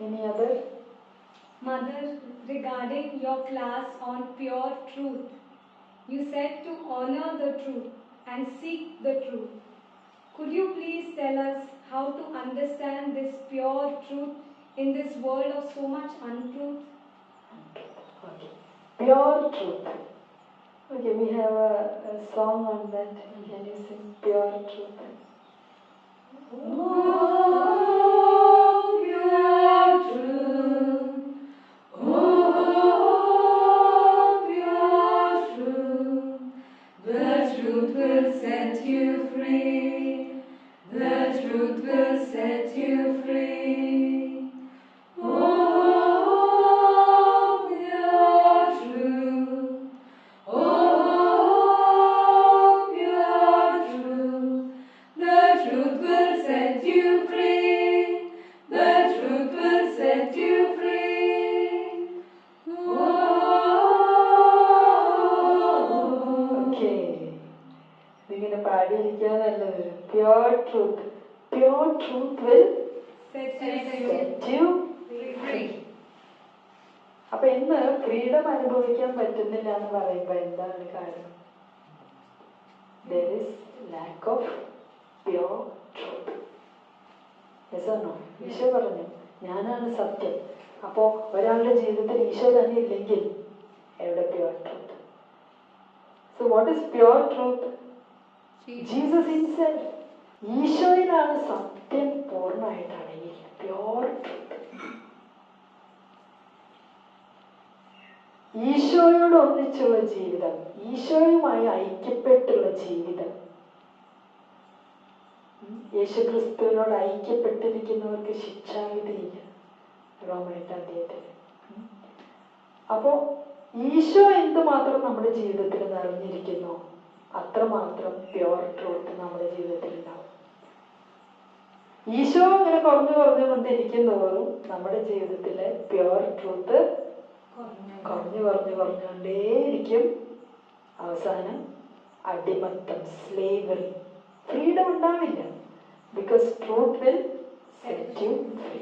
Any other? Mother, regarding your class on pure truth, you said to honor the truth and seek the truth. Could you please tell us how to understand this pure truth in this world of so much untruth? Okay. Pure truth. Okay, we have a, a song on that. Can you sing Pure Truth? Oh, pure truth യെസാണോ Eesho പറഞ്ഞു ഞാനാണ് സത്യം. അപ്പോ ഒരാളുടെ ജീവിതത്തിൽ ഈശോ തന്നെ ഇല്ലെങ്കിൽ എവിടെ pure truth so what is pure truth Jesus himself ഈശോയിലാണ് സത്യം പൂർണമായിട്ട് അടങ്ങിയിരിക്കുന്നത് പ്യോർ ട്രൂത്ത് ഈശോയോട് ഒന്നിച്ചുള്ള ജീവിതം ഈശോയുമായി ഐക്യപ്പെട്ടുള്ള ജീവിതം ഉം. യേശുക്രിസ്തുവിനോട് ഐക്യപ്പെട്ടിരിക്കുന്നവർക്ക് ശിക്ഷാവിധിയില്ല റോമേട്ട ഉം. അപ്പോ ഈശോ എന്തുമാത്രം നമ്മുടെ ജീവിതത്തിൽ നിറഞ്ഞിരിക്കുന്നു? അത്രമാത്രം പ്യുവർ ട്രൂത്ത് നമ്മുടെ ജീവിതത്തിൽ ഉണ്ടാവും. ഈശോ അങ്ങനെ കുറഞ്ഞു കുറഞ്ഞു കൊണ്ടിരിക്കുന്നതോറും നമ്മുടെ ജീവിതത്തിലെ പ്യുവർ ട്രൂത്ത് കുറഞ്ഞു കുറഞ്ഞു കുറഞ്ഞുകൊണ്ടേയിരിക്കും. അവസാനം അടിമത്തം സ്ലേവറി ഫ്രീഡം ഉണ്ടാവില്ല. Because truth will set you free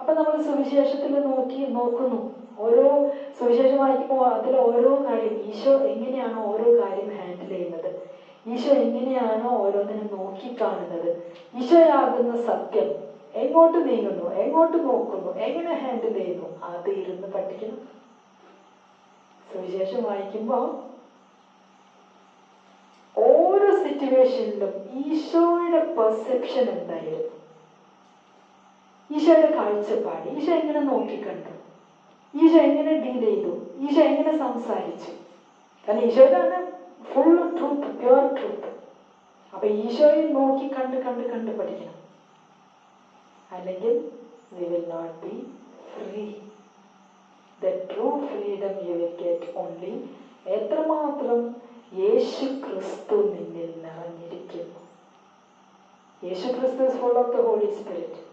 അപ്പൊ നമ്മൾ സുവിശേഷത്തിൽ നോക്കി നോക്കുന്നു. ഓരോ സുവിശേഷം വായിക്കുമ്പോൾ അതിൽ ഓരോ കാര്യം ഈശോ എങ്ങനെയാണ് ഓരോ കാര്യം ഹാൻഡിൽ ചെയ്യുന്നത്. ഈശോ എങ്ങനെയാണോ ഓരോന്നിനും നോക്കിക്കാണുന്നത് ഈശോയാകുന്ന സത്യം എങ്ങോട്ട് നീങ്ങുന്നു? എങ്ങോട്ട് നോക്കുന്നു? എങ്ങനെ ഹാൻഡിൽ ചെയ്യുന്നു? അത് ഇരുന്ന് പഠിക്കണം. സുവിശേഷം വായിക്കുമ്പോൾ ഓരോ സിറ്റുവേഷനിലും ഈശോയുടെ പെർസെപ്ഷൻ എന്തായിരുന്നു? ഈശോയുടെ കാഴ്ചപ്പാട്. ഈശോ എങ്ങനെ നോക്കിക്കണ്ടു? ഈശോ എങ്ങനെ ഡീൽ ചെയ്തു? ഈശോ എങ്ങനെ സംസാരിച്ചു? കാരണം ഈശോയിലാണ് ഫുൾ ട്രൂത്ത് പ്യുവർ ട്രൂത്ത് അപ്പൊ ഈശോയെ നോക്കി കണ്ട് കണ്ട് കണ്ട് പഠിക്കണം. അല്ലെങ്കിൽ we will not be free the true freedom you will get only എത്രമാത്രം യേശു ക്രിസ്തു നിന്നിൽ നിറഞ്ഞിരിക്കുന്നു. Yeshu Kristu full of the holy spirit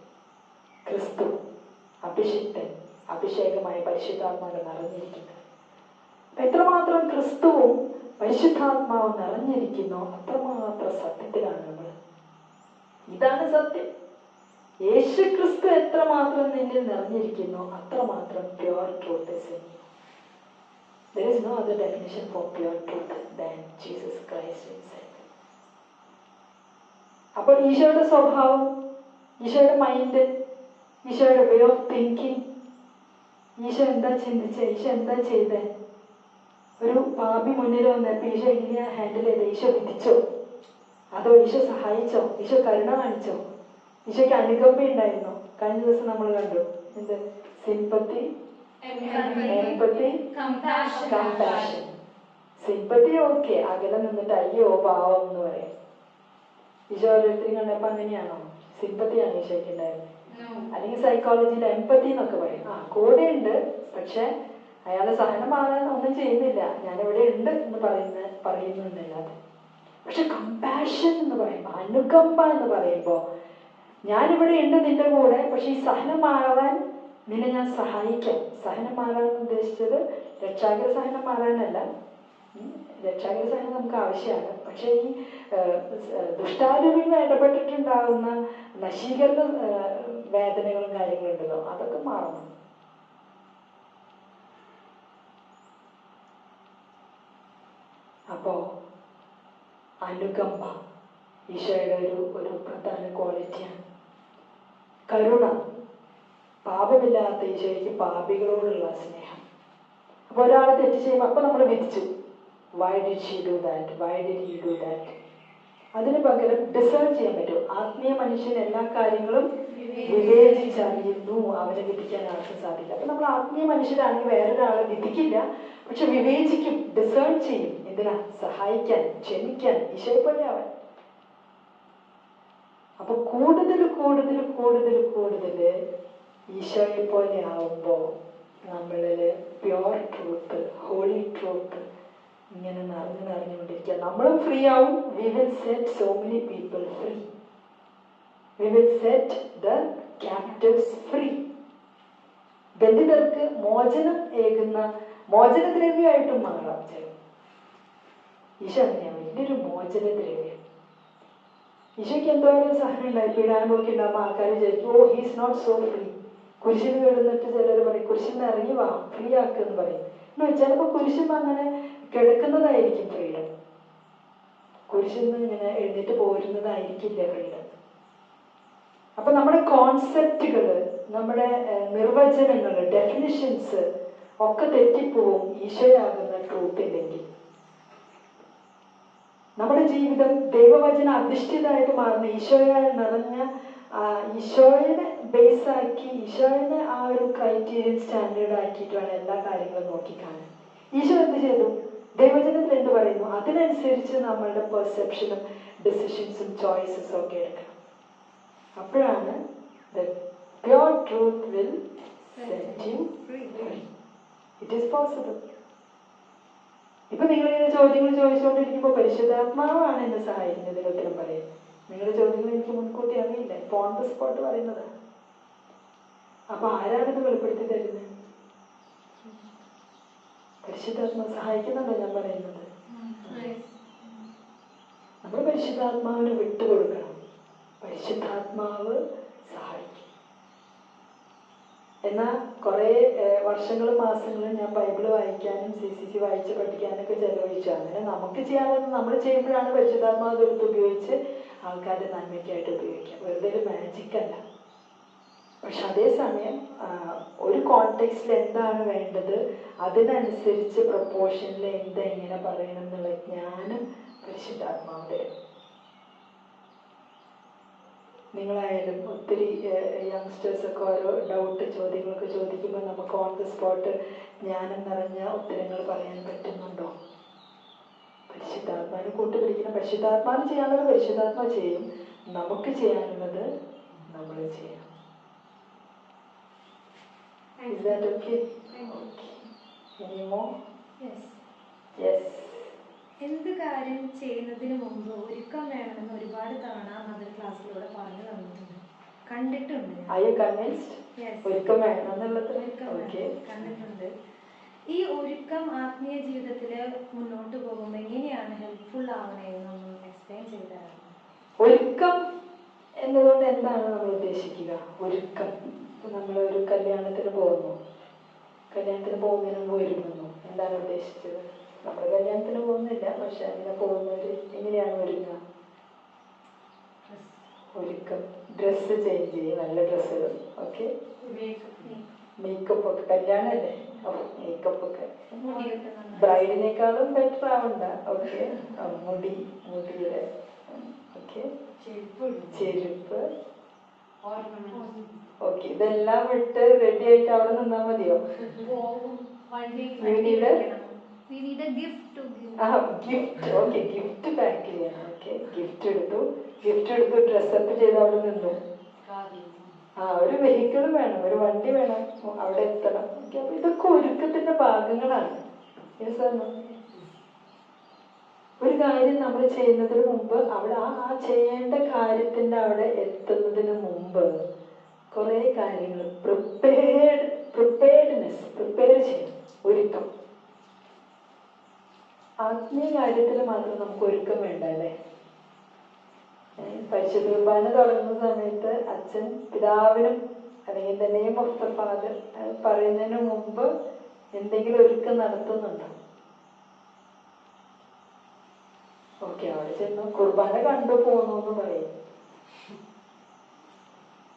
Kristu അഭിഷിക്തൻ അഭിഷേകമായ പരിശുദ്ധാത്മാവ് നിറഞ്ഞിരിക്കുന്നത് അപ്പൊ എത്രമാത്രം ക്രിസ്തുവും പരിശുദ്ധാത്മാവ് നിറഞ്ഞിരിക്കുന്നു അത്രമാത്രം സത്യത്തിലാണ് നമ്മൾ. ഇതാണ് സത്യം. യേശു ക്രിസ്തു എത്രമാത്രം നിന്നിൽ നിറഞ്ഞിരിക്കുന്നു അത്രമാത്രം pure truth There is no other definition for pure truth than Jesus Christ himself. അപ്പോൾ ഈശോയുടെ സ്വഭാവം ഈശോയുടെ മൈൻഡ് ഈശോയുടെ വേ ഓഫ് തിങ്കിങ് ഈശോ എന്താ ചിന്തിച്ച ഈശോ എന്താ ചെയ്തേ? ഒരു പാപി മുന്നിൽ വന്നപ്പോൾ ഈശോ എങ്ങനെയാ ഹാൻഡിൽ ചെയ്ത്. ഈശോ വിധിച്ചോ? അതോ ഈശോ സഹായിച്ചോ? ഈശോ കരുണ കാണിച്ചോ? ഈശോയ്ക്ക് അനുകമ്പ ഉണ്ടായിരുന്നോ കഴിഞ്ഞ ദിവസം നമ്മൾ കണ്ടു എന്ത്? സിമ്പത്തി എമ്പത്തി Compassion. കമ്പാഷൻ സിമ്പത്തി ഓക്കെ അകലെ നിന്നിട്ട് അയ്യോ പാവം എന്ന് പറയാം. ഈശോ ഓരോരുത്തരും കണ്ടപ്പോ അങ്ങനെയാണോ? സിമ്പത്തിയാണ് ഈശോയ്ക്ക് ഉണ്ടായിരുന്നത് അല്ലെങ്കിൽ സൈക്കോളജിയിൽ എമ്പത്തി എന്നൊക്കെ പറയും. ആ കൂടെ ഉണ്ട്. പക്ഷെ അയാളെ സഹനമാകാൻ ഒന്നും ചെയ്യുന്നില്ല. ഞാൻ ഇവിടെ ഉണ്ട് എന്ന് പറയുന്ന പറയുന്നുണ്ടല്ലാതെ പക്ഷെ കമ്പാഷൻ എന്ന് പറയുമ്പോൾ അനുകമ്പ എന്ന് പറയുമ്പോൾ ഞാനിവിടെ ഉണ്ട് നിന്റെ കൂടെ പക്ഷെ ഈ സഹനം മാറാൻ നിന്നെ ഞാൻ സഹായിക്കാം സഹനം മാറാൻ ഉദ്ദേശിച്ചത് രക്ഷാകര സഹനം മാറാനല്ല രക്ഷാകര സഹനം നമുക്ക് ആവശ്യമാണ്. പക്ഷേ ഈ ദുഷ്ടാരൂപികൾ ഇടപെട്ടിട്ടുണ്ടാകുന്ന നശീകരണ വേദനകളും കാര്യങ്ങളും ഉണ്ടല്ലോ അതൊക്കെ മാറണം. അപ്പോ അനുകമ്പ ഈശോയുടെ ഒരു ഒരു പ്രധാന ക്വാളിറ്റിയാണ് കരുണ. പാപമില്ലാത്ത ഈശോയ്ക്ക് പാപികളോടുള്ള സ്നേഹം. അപ്പൊ ഒരാൾ തെറ്റ് ചെയ്യുമ്പോൾ അപ്പൊ നമ്മൾ വിധിച്ചു. Why did she do that why did you do that അതിന് പകരം ഡിസേർവ് ചെയ്യാൻ പറ്റും. ആത്മീയ മനുഷ്യൻ എല്ലാ കാര്യങ്ങളും വിവേചിച്ചറിയുന്നു. അവനെ വിധിക്കാൻ ആർക്കും സാധിക്കില്ല. അപ്പൊ നമ്മൾ ആത്മീയ മനുഷ്യരാണെങ്കിൽ വേറൊരാളെ വിധിക്കില്ല. പക്ഷെ വിവേചിക്കും ഡിസേർവ് ചെയ്യും. എന്തിനാ? സഹായിക്കാൻ ക്ഷമിക്കാൻ ഈശോയെ പോലെ അവൻ അപ്പൊ കൂടുതൽ കൂടുതൽ കൂടുതൽ കൂടുതൽ ഈശോയെ പോലെ ആവുമ്പോൾ നമ്മളിൽ പ്യുവർ ട്രൂത്ത് ഹോളി ട്രൂത്ത് ഇങ്ങനെ നിറഞ്ഞു നിറഞ്ഞുകൊണ്ടിരിക്കുക. നമ്മളും ഫ്രീ ആവും. We will set so many people free we will set the captives free ബന്ധിതർക്ക് മോചനം ഏകുന്ന മോചനദ്രവ്യമായിട്ടും മാറാം ചിലർ ഈശോ അങ്ങനെയാണ് വലിയൊരു മോചനദ്രവ്യം. ഈശോയ്ക്ക് എന്തോരം സഹനം ഉണ്ടായി പീഡാനുഭവമൊക്കെ ഉണ്ടാകുമ്പോൾ ആൾക്കാർ വിചാരിക്കും oh he's not so free കുരിശിന് കിടന്നിട്ട് ചിലർ പറയും കുരിശിൽ നിന്ന് ഇറങ്ങി വാ ഫ്രീ പറയും. എന്ന് വെച്ചാൽ ചിലപ്പോൾ കുരിശിൽ അങ്ങനെ കിടക്കുന്നതായിരിക്കും ഫ്രീഡം. കുരിശിൽ നിന്ന് ഇങ്ങനെ എഴുന്നേറ്റ് പോരുന്നതായിരിക്കില്ല ഫ്രീഡം. അപ്പൊ നമ്മുടെ കോൺസെപ്റ്റുകൾ നമ്മുടെ നിർവചനങ്ങൾ ഡെഫിനിഷൻസ് ഒക്കെ തെറ്റിപ്പോവും ഈശോയാകുന്ന ട്രൂത്ത് ഇല്ലെങ്കിൽ. നമ്മുടെ ജീവിതം ദൈവവചന അധിഷ്ഠിതമായിട്ട് മാറുന്ന ഈശോയാൽ നിറഞ്ഞ ആ, ഈശോയെ ബേസ് ആക്കി ഈശോയുടെ ആ ഒരു ക്രൈറ്റീരിയൻ സ്റ്റാൻഡേർഡ് ആക്കിയിട്ട് വേണം എല്ലാ കാര്യങ്ങളും നോക്കിക്കാണാൻ ഈശോ എന്ത് ചെയ്തു? ദൈവജനത്തിൽ എന്ത് പറയുന്നു? അതിനനുസരിച്ച് നമ്മളുടെ പെർസെപ്ഷനും ഡിസിഷൻസും ചോയ്സസും ഒക്കെ എടുക്കണം. അപ്പോഴാണ് the pure truth will set you it is possible ഇപ്പൊ നിങ്ങളിങ്ങനെ ചോദ്യങ്ങൾ ചോദിച്ചുകൊണ്ടിരിക്കുമ്പോൾ പരിശുദ്ധാത്മാവാണ് എന്നെ സഹായിക്കുന്നത് ഉത്തരം പറയും നിങ്ങളുടെ ചോദ്യങ്ങൾ എനിക്ക് മുൻകൂട്ടി അറിയില്ല. ഇപ്പൊ ഓൺ ദ സ്പോട്ട് പറയുന്നത്. അപ്പൊ ആരാണിത് വെളിപ്പെടുത്തി തരുന്നത്? പരിശുദ്ധാത്മാ സഹായിക്കുന്നുണ്ടോ ഞാൻ പറയുന്നത്? നമ്മൾ പരിശുദ്ധാത്മാവിന് വിട്ടുകൊടുക്കണം പരിശുദ്ധാത്മാവ് സഹായിക്കും. എന്നാൽ കുറേ വർഷങ്ങളും മാസങ്ങളും ഞാൻ ബൈബിൾ വായിക്കാനും സി സി സി വായിച്ച് പഠിക്കാനൊക്കെ ചെലവഴിച്ചു. അങ്ങനെ നമുക്ക് ചെയ്യാനുള്ളത് നമ്മൾ ചെയ്യുമ്പോഴാണ് പരിശുദ്ധാത്മാവ് എടുത്ത് ഉപയോഗിച്ച് ആൾക്കാരുടെ നന്മയ്ക്കായിട്ട് ഉപയോഗിക്കാം. വെറുതെ ഒരു മാജിക് അല്ല. പക്ഷെ അതേസമയം ഒരു കോണ്ടെക്സ്റ്റിൽ എന്താണ് വേണ്ടത് അതിനനുസരിച്ച് പ്രപ്പോർഷനിൽ എന്താ എങ്ങനെ പറയണം എന്നുള്ള ജ്ഞാനം പരിശുദ്ധാത്മാവ് തരും നിങ്ങളായാലും ഒത്തിരി യങ്സ്റ്റേഴ്സൊക്കെ ഓരോ ഡൗട്ട് ചോദ്യങ്ങളൊക്കെ ചോദിക്കുമ്പോൾ നമുക്ക് ഓൺ ദ സ്പോട്ട് ജ്ഞാനം നിറഞ്ഞ ഉത്തരങ്ങൾ പറയാൻ പറ്റുന്നുണ്ടോ? പരിശുദ്ധാത്മാവിനെ കൂട്ടുപിടിക്കണം പരിശുദ്ധാത്മാവിന് ചെയ്യാനുള്ളത് പരിശുദ്ധാത്മാവ് ചെയ്യും നമുക്ക് ചെയ്യാനുള്ളത് നമ്മൾ ചെയ്യണം Is that okay? Okay. Any more? Yes. എന്ത് കാര്യം ചെയ്യുന്നതിന് മുമ്പ് ഒരുക്കം വേണമെന്ന് ഒരുപാട് തവണ മദർ ക്ലാസ്സിലൂടെ പറഞ്ഞു തന്നിട്ടുണ്ട് കണ്ടിട്ടുണ്ട്. ഒരുക്കം വേണം എന്നുള്ളത് കണ്ടിട്ടുണ്ട് ഈ ഒരുക്കം ആത്മീയ ജീവിതത്തിൽ മുന്നോട്ട് പോകുമ്പോൾ എങ്ങനെയാണ് ഹെൽപ്ഫുൾ ആവണേന്നൊന്ന് എക്സ്പ്ലെയിൻ ചെയ്തു ഒരുക്കം എന്നതുകൊണ്ട് എന്താണ് നമ്മൾ ഉദ്ദേശിക്കുക? ഒരുക്കം. ഇപ്പൊ നമ്മൾ ഒരു കല്യാണത്തിന് പോകുന്നു. കല്യാണത്തിന് പോകുന്നതിന് മുമ്പ് ഒരുങ്ങുന്നു. എന്താണ് ഉദ്ദേശിച്ചത്? നമ്മൾ കല്യാണത്തിന് പോകുന്നില്ല പക്ഷെ അങ്ങനെ പോകുന്നവര് എങ്ങനെയാണ് ഒരുങ്ങുക? ഒരുക്കം. ഡ്രസ്സ് ചേഞ്ച് ചെയ്യും. നല്ല ഡ്രസ്സുകൾ. ഓക്കെ? മേക്കപ്പ് ഒക്കെ. കല്യാണമല്ലേ മേക്കപ്പ് ഒക്കെ. ബ്രൈഡിനേക്കാളും ബെറ്റർ ആവണ്ട. ഓക്കെ മുടി മുടിയുടെ ഓക്കെ ചെരുപ്പ് ഓക്കെ ഇതെല്ലാം വിട്ട് റെഡി ആയിട്ട് അവിടെ നിന്നാ മതിയോ. ആ ഗിഫ്റ്റ് ഓക്കെ ഗിഫ്റ്റ് പാക്ക് ചെയ്യണം. ഓക്കെ ഗിഫ്റ്റ് എടുത്തു. ഗിഫ്റ്റ് എടുത്തു. ഡ്രസ്സപ്പ് ചെയ്ത് അവിടെ നിന്നു. ആ ഒരു വെഹിക്കിൾ വേണം ഒരു വണ്ടി വേണം അവിടെ എത്തണം. ഓക്കെ അപ്പൊ ഇതൊക്കെ ഒരുക്കത്തിന്റെ ഭാഗങ്ങളാണ്? ഒരു കാര്യം നമ്മൾ ചെയ്യുന്നതിന് മുമ്പ് അവിടെ ആ ആ ചെയ്യേണ്ട കാര്യത്തിന്റെ അവിടെ എത്തുന്നതിന് മുമ്പ് കുറെ കാര്യങ്ങൾ പ്രിപ്പയർഡ് പ്രിപ്പയർഡ്നെസ് പ്രിപ്പയർ ചെയ്യണം ഒരുക്കം. ആത്മീയ കാര്യത്തിൽ മാത്രം നമുക്ക് ഒരുക്കം വേണ്ട അല്ലേ പരിശുദ്ധ കുർബാന തുടങ്ങുന്ന സമയത്ത് അച്ഛൻ പിതാവിനും അല്ലെങ്കിൽ ഓഫ് ദ ഫാദർ പറയുന്നതിന് മുമ്പ് എന്തെങ്കിലും ഒരുക്കം നടത്തുന്നുണ്ടോ? ഓക്കെ അവിടെ ചെന്ന് കുർബാന കണ്ടു പോന്നു എന്ന് പറയും.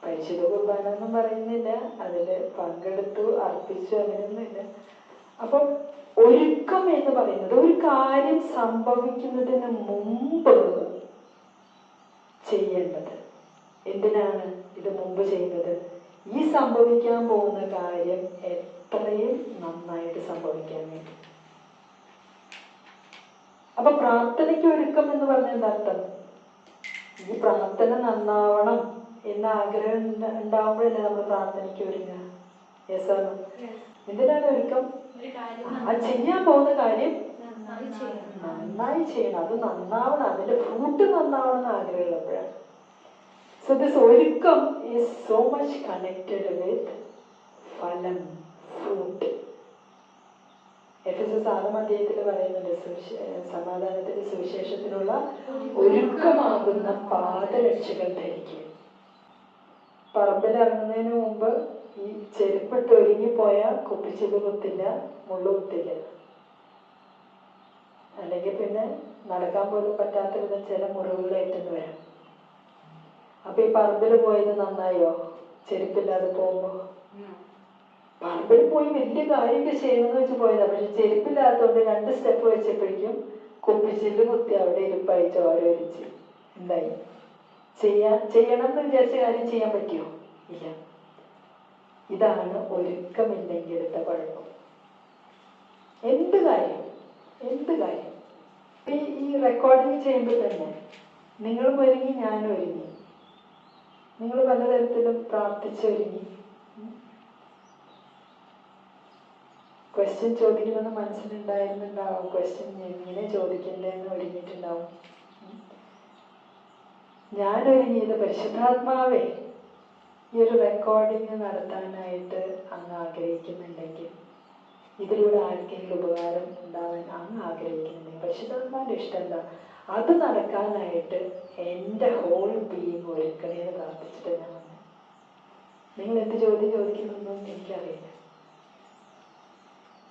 പരിശുദ്ധ കുർബാന എന്നും പറയുന്നില്ല. അതിൽ പങ്കെടുത്തു അർപ്പിച്ചു അങ്ങനെയൊന്നുമില്ല. അപ്പം ഒരുക്കം എന്ന് പറയുന്നത് ഒരു കാര്യം സംഭവിക്കുന്നതിന് മുമ്പ് ചെയ്യേണ്ടത്. എന്തിനാണ് ഇത് മുമ്പ് ചെയ്യുന്നത് ഈ സംഭവിക്കാൻ പോകുന്ന കാര്യം എത്രയും നന്നായിട്ട് സംഭവിക്കാൻ വേണ്ടി. അപ്പൊ പ്രാർത്ഥനയ്ക്ക് ഒരുക്കം എന്ന് പറഞ്ഞ എന്താ അർത്ഥം? ഈ പ്രാർത്ഥന നന്നാവണം എന്ന ആഗ്രഹം ഉണ്ട- ഉണ്ടാവുമ്പോഴല്ലേ നമ്മൾ പ്രാർത്ഥനയ്ക്ക് ഒരുങ്ങുക. യെസ് ആണോ എന്തിനാണ് ഒരുക്കം? ആ ചെയ്യാൻ പോകുന്ന കാര്യം നന്നായി ചെയ്യണം. നന്നായി ചെയ്യണം. അത് നന്നാവണം. അതിന്റെ ഫ്രൂട്ട് നന്നാവണം എന്ന് ആഗ്രഹമുള്ളപ്പോഴാണ് സോ ദിസ് ഒരുക്കം is so much connected with ഫലം ഫ്രൂട്ട് എഫ് എസ് എസ് ആറാം പറയുന്നുണ്ട് സമാധാനത്തിന്റെ സുവിശേഷത്തിനുള്ള ഒരുക്കമാകുന്ന പാദരക്ഷകൾ ധരിക്കും പറമ്പിൽ ഇറങ്ങുന്നതിന് മുമ്പ് ഈ ചെരുപ്പിട്ട് ഒരുങ്ങിപ്പോയാൽ കുപ്പിച്ചിൽ കുത്തില്ല മുള്ളു കുത്തില്ല അല്ലെങ്കിൽ പിന്നെ നടക്കാൻ പോലും പറ്റാത്ത വിധം ചില മുറിവുകളേറ്റെന്ന് വരും. അപ്പൊ ഈ പറമ്പിൽ പോയത് നന്നായോ? ചെരുപ്പില്ലാതെ പോകുമ്പോ? പറമ്പിൽ പോയി വലിയ കാര്യമൊക്കെ ചെയ്യണമെന്ന് വെച്ച് പോയതാ. പക്ഷെ ചെരുപ്പില്ലാത്തതുകൊണ്ട് രണ്ട് സ്റ്റെപ്പ് വെച്ചപ്പോഴേക്കും കുപ്പിച്ചിൽ കുത്തി അവിടെ ഇരിപ്പായി ചോര ഒലിച്ച്. എന്തായി? ചെയ്യാ ചെയ്യണം എന്ന് വിചാരിച്ച കാര്യം ചെയ്യാൻ പറ്റിയോ? ഇല്ല. ഇതാണ് ഒരുക്കമില്ലെങ്കിലത്തെ കുഴപ്പം എന്ത് കാര്യം? എന്ത് കാര്യം? ഈ ഈ റെക്കോർഡിങ് ചെയ്യുമ്പോൾ തന്നെ നിങ്ങളും ഒരുങ്ങി ഞാനും ഒരുങ്ങി. നിങ്ങൾ പലതരത്തിലും പ്രാർത്ഥിച്ചൊരുങ്ങി. ക്വസ്റ്റ്യൻ ചോദിക്കണമെന്ന് മനസ്സിലുണ്ടായിരുന്നുണ്ടാവും. ക്വസ്റ്റ്യൻ എങ്ങനെ ചോദിക്കണ്ടെന്ന് ഒരുങ്ങിയിട്ടുണ്ടാവും. ഞാൻ ഒരുങ്ങിയത് പരിശുദ്ധാത്മാവേ ഈ ഒരു റെക്കോർഡിങ് നടത്താനായിട്ട് അങ്ങ് ആഗ്രഹിക്കുന്നുണ്ടെങ്കിൽ. ഇതിലൂടെ ആർക്കെങ്കിലും ഉപകാരം ഉണ്ടാവാൻ അങ്ങ് ആഗ്രഹിക്കുന്നത്. പരിശുദ്ധാത്മാവിന്റെ ഇഷ്ടം എന്താ? അത് നടക്കാനായിട്ട് എന്റെ ഹോൾ ബീയിങ് ഒരുക്കണേന്ന് പ്രാർത്ഥിച്ചിട്ട് ഞാൻ വന്നത് നിങ്ങൾ എന്ത് ചോദ്യം ചോദിക്കുന്നൊന്നും എനിക്കറിയില്ല.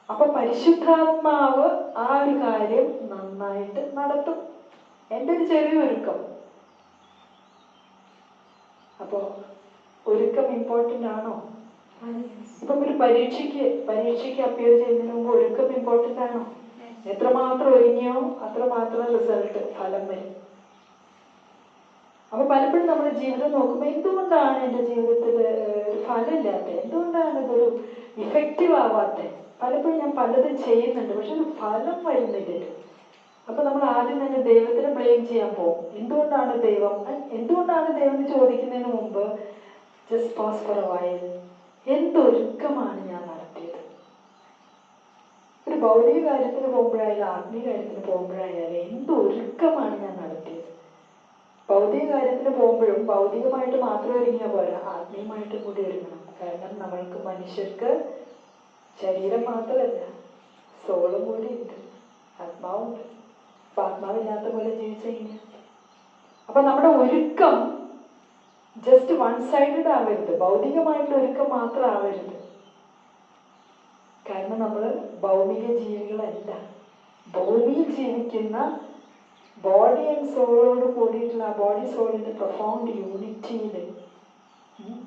അപ്പൊ പരിശുദ്ധാത്മാവ് ആ ഒരു കാര്യം നന്നായിട്ട് നടത്തും. എന്റെ ഒരു ചെറിയ ഒരുക്കം. അപ്പോ ഒരുക്കം ഇമ്പോർട്ടന്റ് ആണോ? ഇപ്പം ഒരു പരീക്ഷയ്ക്ക് പരീക്ഷയ്ക്ക് അപ്പിയർ ചെയ്യുന്നതിന് മുമ്പ് ഒരുക്കം ഇമ്പോർട്ടന്റ് ആണോ? എത്രമാത്രം ഒരുങ്ങിയോ അത്രമാത്രം റിസൾട്ട് ഫലം വരും. അപ്പൊ പലപ്പോഴും നമ്മുടെ ജീവിതം നോക്കുമ്പോൾ എന്തുകൊണ്ടാണ് എന്റെ ജീവിതത്തിൽ ഒരു ഫലമില്ലാത്ത എന്തുകൊണ്ടാണ് ഇതൊരു ഇഫക്റ്റീവ് ആവാത്തത്? പലപ്പോഴും ഞാൻ പലതും ചെയ്യുന്നുണ്ട് പക്ഷെ ഒരു ഫലം വരുന്നില്ല അപ്പൊ നമ്മൾ ആദ്യം തന്നെ ദൈവത്തിനെ ബ്ലെയിം ചെയ്യാൻ പോകും. എന്തുകൊണ്ടാണ് ദൈവം? എന്തുകൊണ്ടാണ് ദൈവം എന്ന് ചോദിക്കുന്നതിന് മുമ്പ് ജസ്റ്റ് പോസ് ഫോർ വയൽ എന്തൊരുക്കമാണ് ഞാൻ നടത്തിയത്? ഒരു ഭൗതിക കാര്യത്തിന് പോകുമ്പോഴായാലും ആത്മീയ കാര്യത്തിന് പോകുമ്പോഴായാലും എന്തൊരുക്കമാണ് ഞാൻ നടത്തിയത്? ഭൗതിക കാര്യത്തിന് പോകുമ്പോഴും ഭൗതികമായിട്ട് മാത്രം ഒരുങ്ങിയ പോരാ ആത്മീയമായിട്ടും കൂടി ഒരുങ്ങണം. കാരണം നമ്മൾക്ക് മനുഷ്യർക്ക് ശരീരം മാത്രമല്ല സോളും കൂടി ഉണ്ട് ആത്മാവുണ്ട് അപ്പൊ ആത്മാവില്ലാത്ത പോലെ ജീവിച്ചെങ്ങനെ അപ്പൊ നമ്മുടെ ഒരുക്കം ജസ്റ്റ് വൺ സൈഡഡ് ആവരുത്. ഭൗതികമായിട്ടുള്ള ഒരുക്കം മാത്രം ആവരുത് കാരണം നമ്മൾ ഭൗമിക ജീവികളല്ല. ഭൂമിയിൽ ജീവിക്കുന്ന ബോഡി ആൻഡ് സോളോട് കൂടിയിട്ടുള്ള ബോഡി സോളിന്റെ പ്രൊഫൗണ്ട് യൂണിറ്റിയിൽ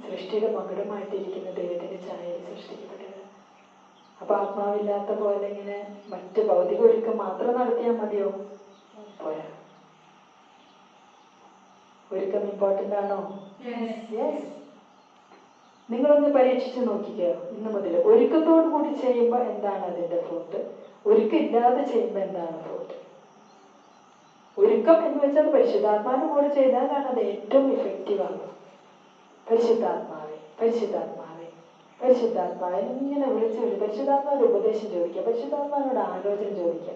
സൃഷ്ടിയുടെ മകുടമായിട്ടിരിക്കുന്ന ദൈവത്തിന്റെ ചായയിൽ സൃഷ്ടിക്കപ്പെട്ടത് അപ്പം ആത്മാവില്ലാത്ത പോലെ ഇങ്ങനെ മറ്റ് ഭൗതിക ഒരുക്കം മാത്രം നടത്തിയാൽ മതിയോ? പോരാ. ഒരുക്കം ഇമ്പോർട്ടന്റ് ആണോ? യെസ് നിങ്ങളൊന്ന് പരീക്ഷിച്ച് നോക്കിക്കോ ഇന്ന് മുതൽ. ഒരുക്കത്തോടു കൂടി ചെയ്യുമ്പോൾ എന്താണ് അതിന്റെ ഫ്രൂട്ട് ഒരുക്കില്ലാതെ ചെയ്യുമ്പോൾ എന്താണ് ഫ്രൂട്ട് ഒരുക്കം എന്ന് വെച്ചാൽ പരിശുദ്ധാത്മാവിന് കൂടെ ചെയ്താലാണ് അത് ഏറ്റവും ഇഫക്റ്റീവ് ആകുന്നത് പരിശുദ്ധാത്മാവെ പരിശുദ്ധാത്മാവെ പരിശുദ്ധാത്മാവെ. ഇങ്ങനെ വിളിച്ച് വിളി. പരിശുദ്ധാത്മാവിന്റെ ഉപദേശം ചോദിക്കുക പരിശുദ്ധാത്മാവിനോട് ആലോചന ചോദിക്കുക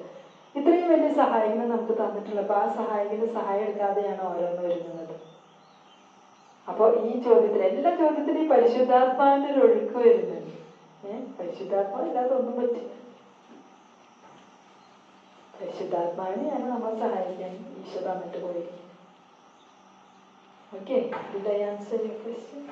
ഇത്രയും വലിയ സഹായങ്ങൾ നമുക്ക് തന്നിട്ടുള്ളപ്പോൾ ആ സഹായത്തിന് സഹായം എടുക്കാതെയാണ് ഓരോന്ന് വരുന്നത്. അപ്പോൾ ഈ ചോദ്യത്തിൽ എല്ലാ ചോദ്യത്തിലും ഈ പരിശുദ്ധാത്മാവിന്റെ ഒരു ഒഴുക്ക് വരുന്നുണ്ട്. ഏഹ് പരിശുദ്ധാത്മാവ് ഇല്ലാതെ ഒന്നും പറ്റില്ല. പരിശുദ്ധാത്മാവിനെയാണ് നമ്മൾ സഹായിക്കാൻ ഈശോ തന്നിട്ട് പോയിരിക്കുന്നത്. Okay did I answer your question.